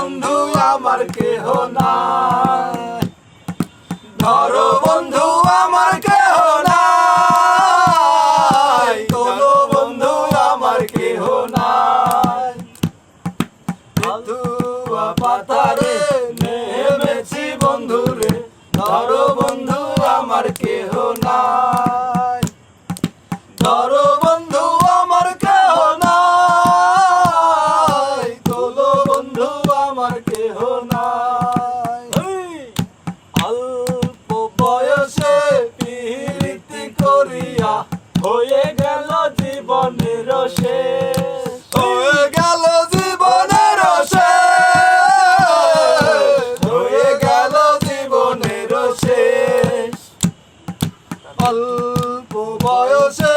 বন্ধু, আমার কেহ না ধরো বন্ধু, আমার কেহ না তোলো বন্ধু, আমার কেহ না পাতারে শেষ। হয়ে গেল জীবনের রসে হয়ে গেল জীবনের রসে অল্প বয়সে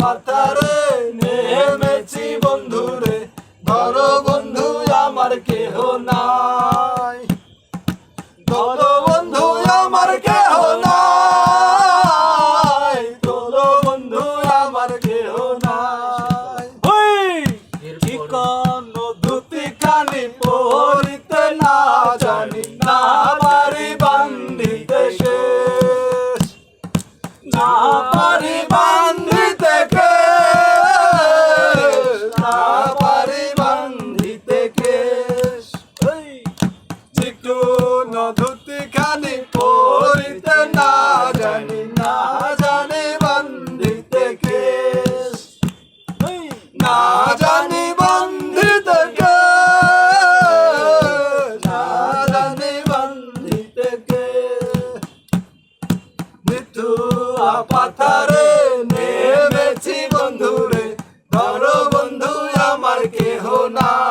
পাতারে নেমেছি বন্ধুরে। ধরো বন্ধু আমার কেহ না আর কেহ না।